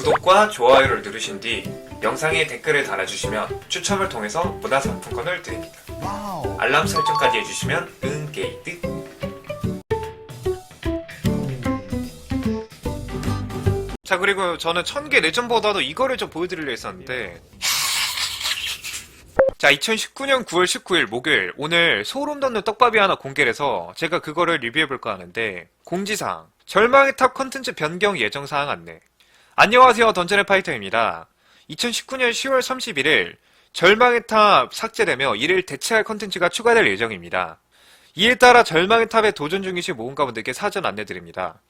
구독과 좋아요를 누르신 뒤 영상에 댓글을 달아주시면 추첨을 통해서 문화상품권을 드립니다. 알람 설정까지 해주시면 은게이득 자 그리고 저는 천개 레전보다도 이거를 좀 보여드리려 했었는데. 자 2019년 9월 19일 목요일 오늘 소름 돋는 떡밥이 하나 공개를 해서 제가 그거를 리뷰해볼까 하는데 공지사항. 절망의 탑 컨텐츠 변경 예정사항 안내 안녕하세요 던전의 파이터입니다. 2019년 10월 31일 절망의 탑 삭제되며 이를 대체할 컨텐츠가 추가될 예정입니다. 이에 따라 절망의 탑에 도전 중이신 모험가분들께 사전 안내드립니다.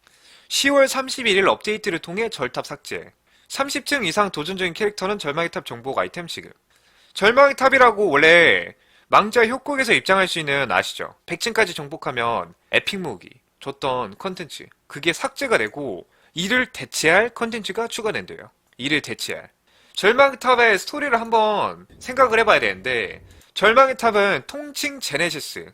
10월 31일 업데이트를 통해 절탑 삭제. 30층 이상 도전 중인 캐릭터는 절망의 탑 정복 아이템 지급. 절망의 탑이라고 원래 망자 협곡에서 입장할 수 있는 아시죠? 100층까지 정복하면 에픽 무기 줬던 컨텐츠 그게 삭제가 되고 이를 대체할 컨텐츠가 추가된대요. 이를 대체할. 절망의 탑의 스토리를 한번 생각을 해봐야 되는데 절망의 탑은 통칭 제네시스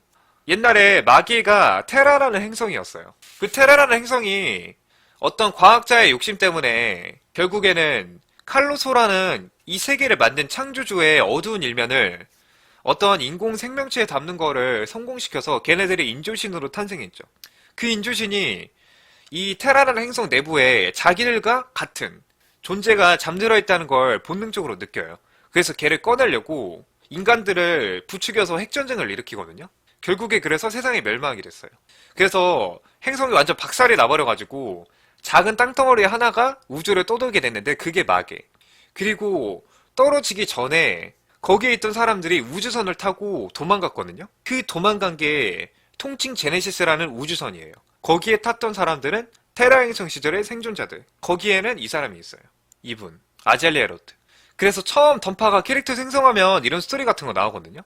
옛날에 마기가 테라라는 행성이었어요. 그 테라라는 행성이 어떤 과학자의 욕심 때문에 결국에는 칼로소라는 이 세계를 만든 창조주의 어두운 일면을 어떤 인공 생명체에 담는 거를 성공시켜서 걔네들이 인조신으로 탄생했죠. 그 인조신이 이 테라라는 행성 내부에 자기들과 같은 존재가 잠들어 있다는 걸 본능적으로 느껴요. 그래서 걔를 꺼내려고 인간들을 부추겨서 핵전쟁을 일으키거든요. 결국에 그래서 세상이 멸망하게 됐어요. 그래서 행성이 완전 박살이 나버려가지고 작은 땅덩어리 하나가 우주를 떠돌게 됐는데 그게 마계. 그리고 떨어지기 전에 거기에 있던 사람들이 우주선을 타고 도망갔거든요. 그 도망간 게 통칭 제네시스라는 우주선이에요. 거기에 탔던 사람들은 테라 행성 시절의 생존자들. 거기에는 이 사람이 있어요. 이분. 아젤리에로트. 그래서 처음 던파가 캐릭터 생성하면 이런 스토리 같은 거 나오거든요.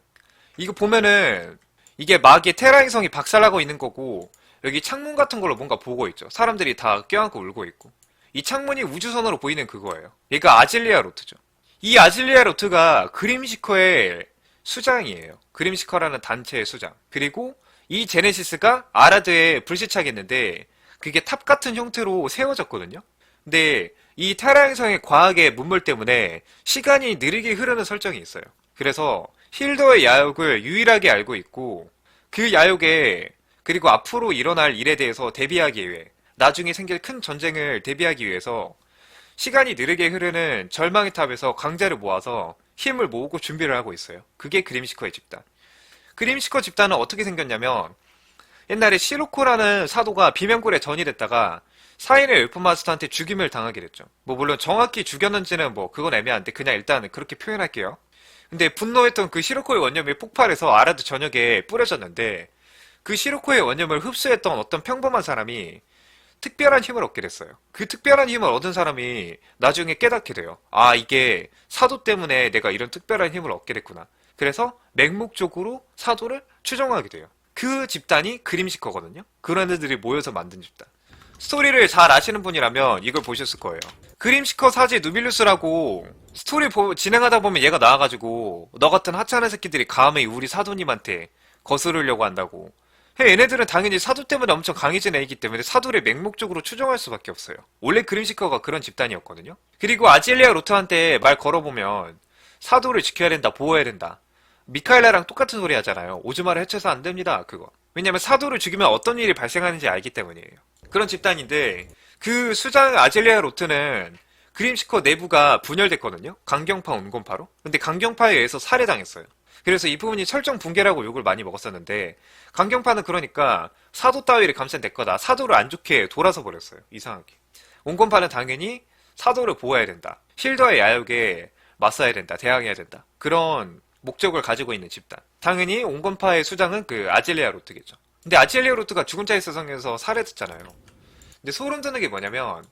이거 보면은 이게 막이 테라 행성이 박살나고 있는 거고 여기 창문 같은 걸로 뭔가 보고 있죠. 사람들이 다 껴안고 울고 있고. 이 창문이 우주선으로 보이는 그거예요. 얘가 아질리아 로트죠. 이 아질리아 로트가 그림시커의 수장이에요. 그림시커라는 단체의 수장. 그리고 이 제네시스가 아라드에 불시착했는데 그게 탑 같은 형태로 세워졌거든요. 근데 이 테라 행성의 과학의 문물 때문에 시간이 느리게 흐르는 설정이 있어요. 그래서 힐더의 야욕을 유일하게 알고 있고 그 야욕에 그리고 앞으로 일어날 일에 대해서 대비하기 위해 나중에 생길 큰 전쟁을 대비하기 위해서 시간이 느리게 흐르는 절망의 탑에서 강자를 모아서 힘을 모으고 준비를 하고 있어요. 그게 그림시커의 집단. 그림시커 집단은 어떻게 생겼냐면 옛날에 시로코라는 사도가 비명굴에 전이됐다가 사인의 엘프마스터한테 죽임을 당하게 됐죠. 뭐 물론 정확히 죽였는지는 뭐 그건 애매한데 그냥 일단 그렇게 표현할게요. 근데 분노했던 그 시로코의 원념이 폭발해서 아라드 전역에 뿌려졌는데 그 시로코의 원념을 흡수했던 어떤 평범한 사람이 특별한 힘을 얻게 됐어요. 그 특별한 힘을 얻은 사람이 나중에 깨닫게 돼요. 아, 이게 사도 때문에 내가 이런 특별한 힘을 얻게 됐구나. 그래서 맹목적으로 사도를 추종하게 돼요. 그 집단이 그림시커거든요. 그런 애들이 모여서 만든 집단. 스토리를 잘 아시는 분이라면 이걸 보셨을 거예요. 그림시커 사지 누빌루스라고 스토리 보- 진행하다 보면 얘가 나와가지고 너 같은 하찮은 새끼들이 감히 우리 사도님한테 거스르려고 한다고. 해, 얘네들은 당연히 사도 때문에 엄청 강해진 애이기 때문에 사도를 맹목적으로 추종할 수밖에 없어요. 원래 그림시커가 그런 집단이었거든요. 그리고 아질리아 로트한테 말 걸어보면 사도를 지켜야 된다, 보호해야 된다. 미카엘라랑 똑같은 소리 하잖아요. 오즈마를 해쳐서 안 됩니다, 그거. 왜냐면 사도를 죽이면 어떤 일이 발생하는지 알기 때문이에요. 그런 집단인데, 그 수장 아젤리아 로트는 그림시커 내부가 분열됐거든요? 강경파 온건파로? 근데 강경파에 의해서 살해당했어요. 그래서 이 부분이 설정 붕괴라고 욕을 많이 먹었었는데, 강경파는 그러니까 사도 따위를 감싼 내 거다. 사도를 안 좋게 돌아서 버렸어요. 이상하게. 온건파는 당연히 사도를 보호해야 된다. 힐더의 야욕에 맞서야 된다. 대항해야 된다. 그런 목적을 가지고 있는 집단. 당연히 온건파의 수장은 그 아젤리아 로트겠죠. 근데 아젤리아 로트가 죽은 자의 세상에서 살해됐잖아요. 근데 소름 돋는 게 뭐냐면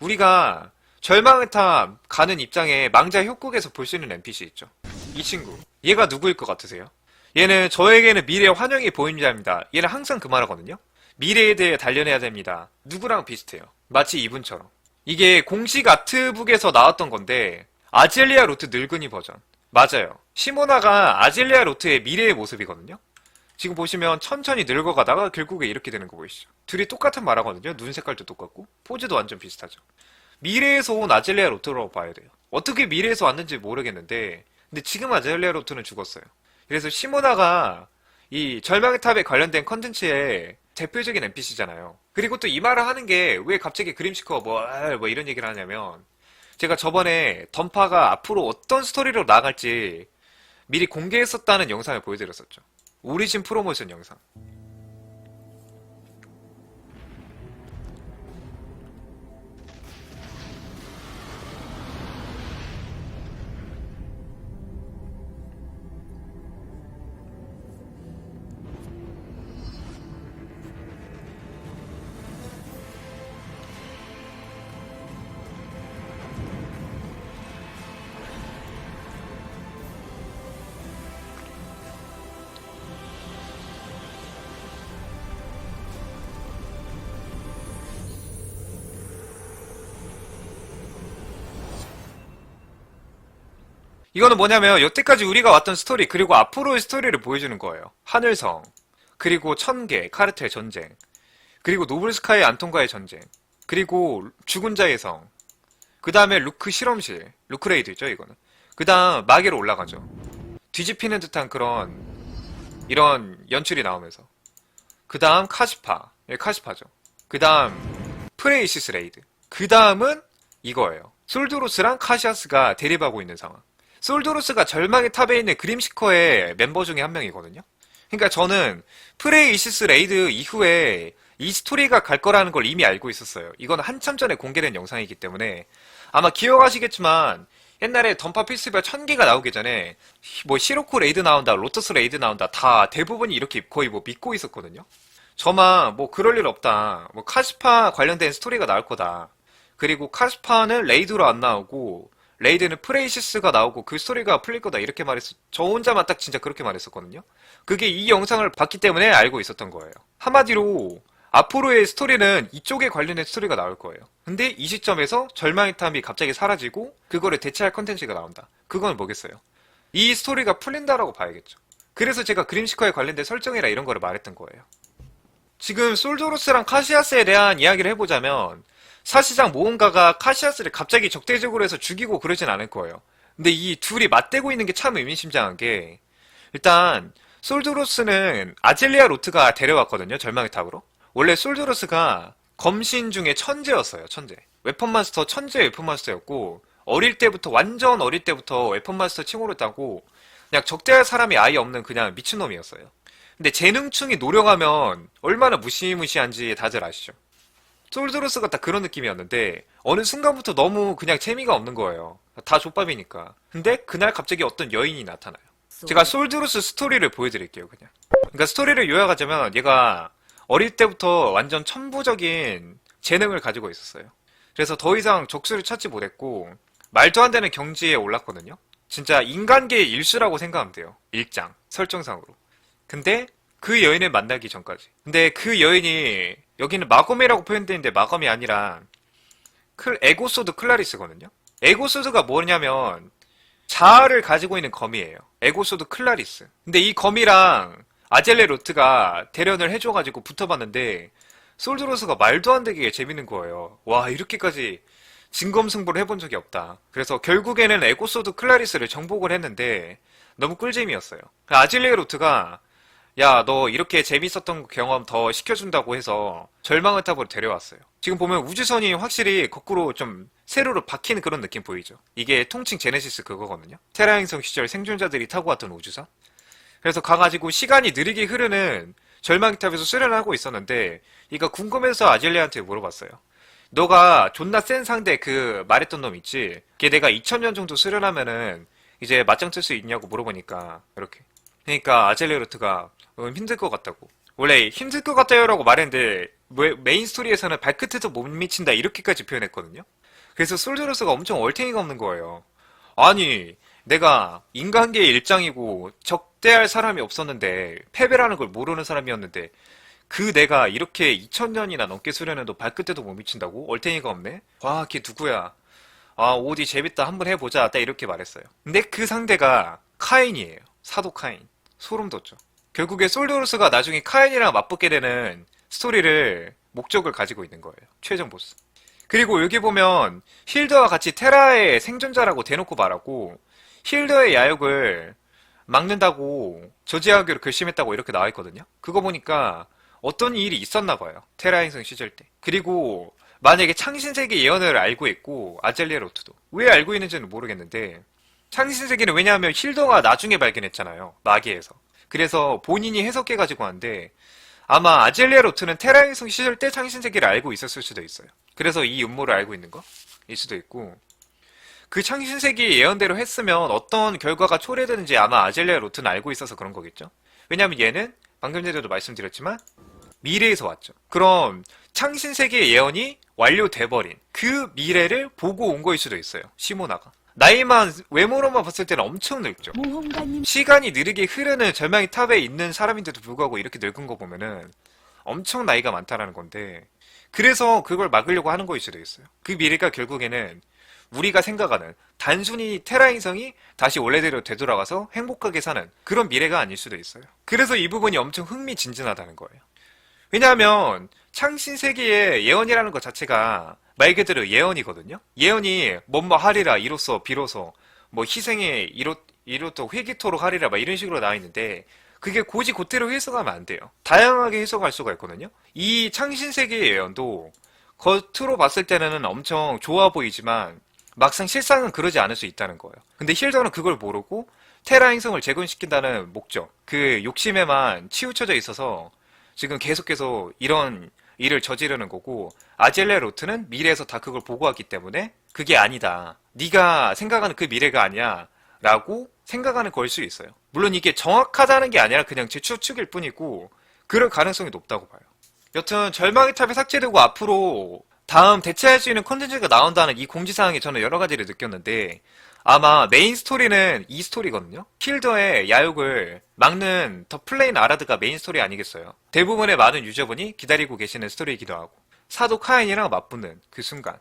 우리가 절망의 탑 가는 입장에 망자 협곡에서 볼 수 있는 NPC 있죠. 이 친구. 얘가 누구일 것 같으세요? 얘는 저에게는 미래 환영이 보입니다입니다. 얘는 항상 그 말하거든요. 미래에 대해 단련해야 됩니다. 누구랑 비슷해요. 마치 이분처럼. 이게 공식 아트북에서 나왔던 건데 아젤리아 로트 늙은이 버전. 맞아요. 시모나가 아젤리아 로트의 미래의 모습이거든요. 지금 보시면 천천히 늙어가다가 결국에 이렇게 되는 거 보이시죠? 둘이 똑같은 말하거든요. 눈 색깔도 똑같고 포즈도 완전 비슷하죠. 미래에서 온 아젤리아 로트라고 봐야 돼요. 어떻게 미래에서 왔는지 모르겠는데, 근데 지금 아젤리아 로트는 죽었어요. 그래서 시모나가 이 절망의 탑에 관련된 컨텐츠의 대표적인 NPC잖아요. 그리고 또 이 말을 하는 게 왜 갑자기 그림시커 뭐, 아, 뭐 이런 얘기를 하냐면, 제가 저번에 던파가 앞으로 어떤 스토리로 나갈지 미리 공개했었다는 영상을 보여드렸었죠. 오리진 프로모션 영상. 이거는 뭐냐면 여태까지 우리가 왔던 스토리 그리고 앞으로의 스토리를 보여주는 거예요. 하늘성 그리고 천개 카르텔 전쟁 그리고 노블스카이 안톤과의 전쟁 그리고 죽은 자의 성 그 다음에 루크 실험실 루크레이드 있죠 이거는. 그 다음 마계로 올라가죠. 뒤집히는 듯한 그런 이런 연출이 나오면서. 그 다음 카시파 예, 카시파죠. 그 다음 프레이시스 레이드. 그 다음은 이거예요. 솔드로스랑 카시아스가 대립하고 있는 상황 솔도로스가 절망의 탑에 있는 그림시커의 멤버 중에 한 명이거든요. 그러니까 저는 프레이시스 레이드 이후에 이 스토리가 갈 거라는 걸 이미 알고 있었어요. 이건 한참 전에 공개된 영상이기 때문에 아마 기억하시겠지만 옛날에 던파 필스별 천 개가 나오기 전에 뭐 시로코 레이드 나온다, 로터스 레이드 나온다 다 대부분이 이렇게 거의 뭐 믿고 있었거든요. 저만 뭐 그럴 일 없다. 뭐 카스파 관련된 스토리가 나올 거다. 그리고 카스파는 레이드로 안 나오고 레이드는 프레이시스가 나오고 그 스토리가 풀릴 거다 이렇게 말했어. 저 혼자만 딱 진짜 그렇게 말했었거든요. 그게 이 영상을 봤기 때문에 알고 있었던 거예요. 한마디로 앞으로의 스토리는 이쪽에 관련된 스토리가 나올 거예요. 근데 이 시점에서 절망의 탐이 갑자기 사라지고 그거를 대체할 컨텐츠가 나온다. 그건 뭐겠어요? 이 스토리가 풀린다라고 봐야겠죠. 그래서 제가 그림시커에 관련된 설정이라 이런 거를 말했던 거예요. 지금 솔조로스랑 카시아스에 대한 이야기를 해보자면 사실상 모험가가 카시아스를 갑자기 적대적으로 해서 죽이고 그러진 않을 거예요. 근데 이 둘이 맞대고 있는 게 참 의미심장한 게 일단 솔드로스는 아젤리아 로트가 데려왔거든요. 절망의 탑으로. 원래 솔드로스가 검신 중에 천재였어요. 천재. 웨펀마스터 천재 웨펀마스터였고 어릴 때부터 완전 어릴 때부터 웨펀마스터 칭호를 따고 그냥 적대할 사람이 아예 없는 그냥 미친놈이었어요. 근데 재능충이 노력하면 얼마나 무시무시한지 다들 아시죠? 솔드로스가 딱 그런 느낌이었는데 어느 순간부터 너무 그냥 재미가 없는 거예요. 다 족밥이니까. 근데 그날 갑자기 어떤 여인이 나타나요. 제가 솔드로스 스토리를 보여드릴게요, 그냥. 그러니까 스토리를 요약하자면 얘가 어릴 때부터 완전 천부적인 재능을 가지고 있었어요. 그래서 더 이상 적수를 찾지 못했고 말도 안 되는 경지에 올랐거든요. 진짜 인간계의 일수라고 생각하면 돼요. 일장 설정상으로. 근데 그 여인을 만나기 전까지. 근데 그 여인이 여기는 마검이라고 표현되는데 마검이 아니라 클 에고소드 클라리스거든요. 에고소드가 뭐냐면 자아를 가지고 있는 검이에요. 에고소드 클라리스. 근데 이 검이랑 아젤레 로트가 대련을 해줘가지고 붙어봤는데 솔드로스가 말도 안 되게 재밌는 거예요. 와 이렇게까지 진검승부를 해본 적이 없다. 그래서 결국에는 에고소드 클라리스를 정복을 했는데 너무 꿀잼이었어요. 아질레 로트가 야, 너 이렇게 재밌었던 경험 더 시켜준다고 해서 절망의 탑으로 데려왔어요. 지금 보면 우주선이 확실히 거꾸로 좀 세로로 박히는 그런 느낌 보이죠? 이게 통칭 제네시스 그거거든요? 테라 행성 시절 생존자들이 타고 왔던 우주선? 그래서 가가지고 시간이 느리게 흐르는 절망의 탑에서 수련을 하고 있었는데, 이거 궁금해서 아젤리한테 물어봤어요. 너가 존나 센 상대 그 말했던 놈 있지? 걔 내가 2000년 정도 수련하면은 이제 맞짱 뜰 수 있냐고 물어보니까, 이렇게. 그러니까 아젤레로트가 음, 힘들 것 같다고. 원래 힘들 것 같아요라고 말했는데 뭐, 메인 스토리에서는 발끝에도 못 미친다 이렇게까지 표현했거든요. 그래서 솔저로스가 엄청 얼탱이가 없는 거예요. 아니 내가 인간계의 일장이고 적대할 사람이 없었는데 패배라는 걸 모르는 사람이었는데 그 내가 이렇게 2000년이나 넘게 수련해도 발끝에도 못 미친다고? 얼탱이가 없네? 와, 걔 누구야? 아, 오디 재밌다. 한번 해보자. 딱 이렇게 말했어요. 근데 그 상대가 카인이에요. 사도 카인. 소름 돋죠. 결국에 솔도로스가 나중에 카인이랑 맞붙게 되는 스토리를 목적을 가지고 있는 거예요. 최종 보스. 그리고 여기 보면 힐더와 같이 테라의 생존자라고 대놓고 말하고 힐더의 야욕을 막는다고 저지하기로 결심했다고 이렇게 나와 있거든요. 그거 보니까 어떤 일이 있었나 봐요. 테라 행성 시절 때. 그리고 만약에 창신세계 예언을 알고 있고 아젤리아 로트도 왜 알고 있는지는 모르겠는데 창신세계는 왜냐하면 힐더가 나중에 발견했잖아요. 마계에서. 그래서 본인이 해석해가지고 한데 아마 아젤리아 로트는 테라 행성 시절 때 창신세계를 알고 있었을 수도 있어요. 그래서 이 음모를 알고 있는 거일 수도 있고 그 창신세계 예언대로 했으면 어떤 결과가 초래되는지 아마 아젤리아 로트는 알고 있어서 그런 거겠죠. 왜냐하면 얘는 방금 전에도 말씀드렸지만 미래에서 왔죠. 그럼 창신세계의 예언이 완료돼버린 그 미래를 보고 온 거일 수도 있어요. 시모나가. 나이만 외모로만 봤을 때는 엄청 늙죠. 모험가님 시간이 느리게 흐르는 절망의 탑에 있는 사람인데도 불구하고 이렇게 늙은 거 보면은 엄청 나이가 많다라는 건데 그래서 그걸 막으려고 하는 거일 수도 있어요. 그 미래가 결국에는 우리가 생각하는 단순히 테라 행성이 다시 원래대로 되돌아가서 행복하게 사는 그런 미래가 아닐 수도 있어요. 그래서 이 부분이 엄청 흥미진진하다는 거예요. 왜냐하면 창신 세계의 예언이라는 것 자체가 말 그대로 예언이거든요. 예언이 뭐뭐 하리라 이로써 비로소 뭐 희생의 이로 이로또 회기토록 하리라 막 이런 식으로 나와 있는데 그게 고지 고태로 해석하면 안 돼요. 다양하게 해석할 수가 있거든요. 이 창신 세계의 예언도 겉으로 봤을 때는 엄청 좋아 보이지만 막상 실상은 그러지 않을 수 있다는 거예요. 근데 힐더는 그걸 모르고 테라 행성을 재건시킨다는 목적, 그 욕심에만 치우쳐져 있어서 지금 계속해서 이런 일을 저지르는 거고 아젤레 로트는 미래에서 다 그걸 보고 왔기 때문에 그게 아니다. 네가 생각하는 그 미래가 아니야. 라고 생각하는 거일 수 있어요. 물론 이게 정확하다는 게 아니라 그냥 제 추측일 뿐이고 그럴 가능성이 높다고 봐요. 여튼 절망의 탑이 삭제되고 앞으로 다음 대체할 수 있는 콘텐츠가 나온다는 이 공지사항에 저는 여러 가지를 느꼈는데 아마 메인 스토리는 이 스토리거든요. 킬더의 야욕을 막는 더 플레인 아라드가 메인 스토리 아니겠어요. 대부분의 많은 유저분이 기다리고 계시는 스토리이기도 하고 사도 카인이랑 맞붙는 그 순간.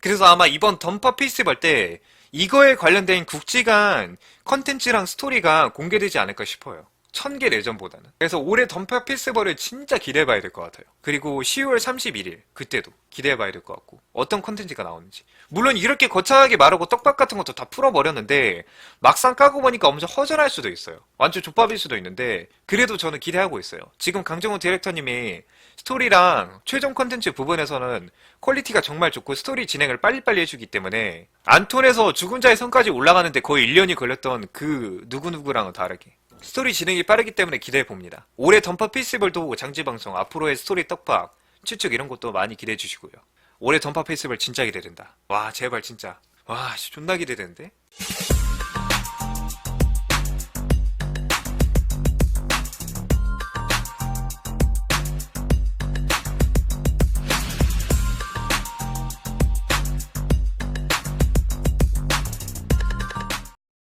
그래서 아마 이번 던파 페스티벌 때 이거에 관련된 굵직한 컨텐츠랑 스토리가 공개되지 않을까 싶어요. 천 개 내전보다는. 그래서 올해 던파 페스티벌을 진짜 기대해봐야 될 것 같아요. 그리고 10월 31일 그때도 기대해봐야 될 것 같고 어떤 컨텐츠가 나오는지. 물론 이렇게 거창하게 말하고 떡밥 같은 것도 다 풀어버렸는데 막상 까고 보니까 엄청 허전할 수도 있어요. 완전 족밥일 수도 있는데 그래도 저는 기대하고 있어요. 지금 강정호 디렉터님이 스토리랑 최종 컨텐츠 부분에서는 퀄리티가 정말 좋고 스토리 진행을 빨리빨리 해주기 때문에 안톤에서 죽은 자의 성까지 올라가는데 거의 1년이 걸렸던 그 누구누구랑은 다르게 스토리 진행이 빠르기 때문에 기대해 봅니다. 올해 던파 페스티벌도 장지 방송, 앞으로의 스토리 떡밥, 추측 이런 것도 많이 기대해 주시고요. 올해 던파 페스티벌 진짜 기대된다. 와 제발 진짜. 와 씨, 존나 기대되는데?